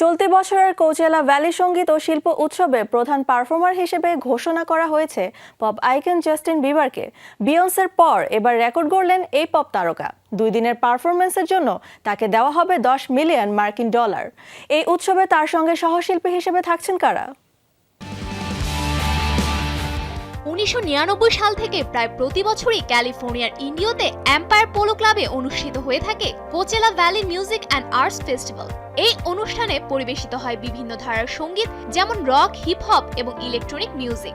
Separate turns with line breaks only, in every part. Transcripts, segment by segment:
চলতি বছরের কৌচেলা ভ্যালি সংগীত ও শিল্প উৎসবে প্রধান পারফর্মার হিসেবে ঘোষণা করা হয়েছে পপ আইকন জাস্টিন বিবারকে। বিয়ন্সের পর এবার রেকর্ড গড়লেন এই পপ তারকা। দুই দিনের পারফরমেন্সের জন্য তাকে দেওয়া হবে দশ মিলিয়ন মার্কিন ডলার। এই উৎসবে তার সঙ্গে সহশিল্পী হিসেবে থাকছেন কারা?
উনিশশো নিরানব্বই সাল থেকে প্রায় প্রতি বছরই ক্যালিফোর্নিয়ার ইন্ডিওতে এম্পায়ার পোলো ক্লাবে অনুষ্ঠিত হয়ে থাকে Coachella valley music and arts festival এই অনুষ্ঠানে পরিবেশিত হয় বিভিন্ন ধারার সংগীত, যেমন রক হিপ হপ এবং ইলেকট্রনিক মিউজিক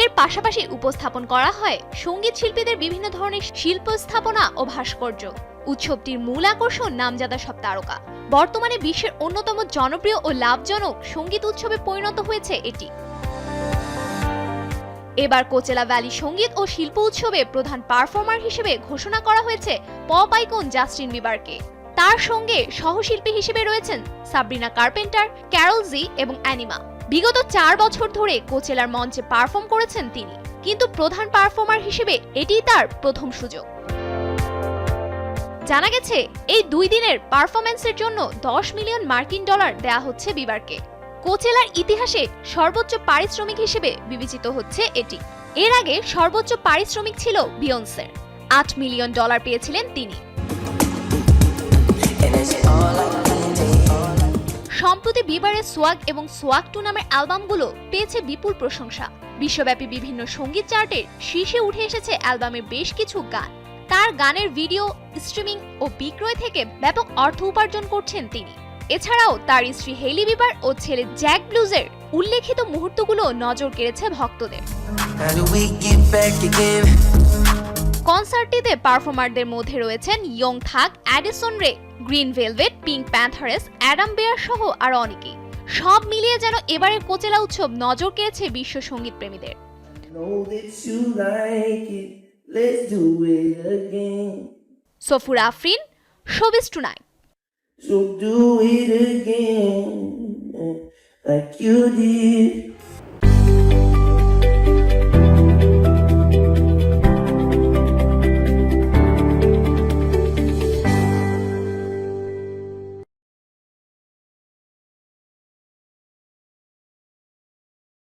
এর পাশাপাশি উপস্থাপন করা হয় সংগীত শিল্পীদের বিভিন্ন ধরনের শিল্প স্থাপনা ও ভাস্কর্য। উৎসবটির মূল আকর্ষণ নামজাদা সব তারকা। বর্তমানে বিশ্বের অন্যতম জনপ্রিয় ও লাভজনক সংগীত উৎসবে পরিণত হয়েছে এটি। এবার কোচেলা ভ্যালি সংগীত ও শিল্প উৎসবে প্রধান পারফর্মার হিসেবে ঘোষণা করা হয়েছে পপ আইকন জাস্টিন বিবারকে। তার সঙ্গে সহশিল্পী হিসেবে রয়েছেন সাবরিনা কার্পেন্টার, ক্যারল জি এবং অ্যানিমা। বিগত চার বছর ধরে কোচেলার মঞ্চে পারফর্ম করেছেন তিনি। কিন্তু প্রধান পারফর্মার হিসেবে এটিই তার প্রথম সুযোগ। জানা গেছে, এই দুই দিনের পারফরমেন্সের জন্য দশ মিলিয়ন মার্কিন ডলার দেয়া হচ্ছে বিবারকে। কোচেলার ইতিহাসে সর্বোচ্চ পারিশ্রমিক হিসেবে বিবেচিত হচ্ছে এটি। এর আগে সর্বোচ্চ পারিশ্রমিক ছিল বিয়ন্সের। আট মিলিয়ন ডলার পেয়েছিলেন তিনি। সম্প্রতি বিবারের সোয়াগ এবং সোয়াগ টু নামের অ্যালবামগুলো পেয়েছে বিপুল প্রশংসা। বিশ্বব্যাপী বিভিন্ন সংগীত চার্টের শীর্ষে উঠে এসেছে অ্যালবামের বেশ কিছু গান। তার গানের ভিডিও, স্ট্রিমিং ও বিক্রয় থেকে ব্যাপক অর্থ উপার্জন করছেন তিনি। এছাড়াও তার স্ত্রী হেলি বিবার ও ছেলে জ্যাক ব্লুজের উল্লেখিত মুহূর্তগুলো নজর কেড়েছে ভক্তদের? কনসার্টটিতে পারফর্মারদের মধ্যে রয়েছেন Young Thug Addison Rae Green Velvet Pink Pantheress Adam Beyer সহ আরও অনেকেই। সব মিলিয়ে যেন এবারের কোচেলা উৎসব নজর কেড়েছে বিশ্ব সংগীত প্রেমীদের. Sofur Afrin showbiz tonight
So do it again. Like you did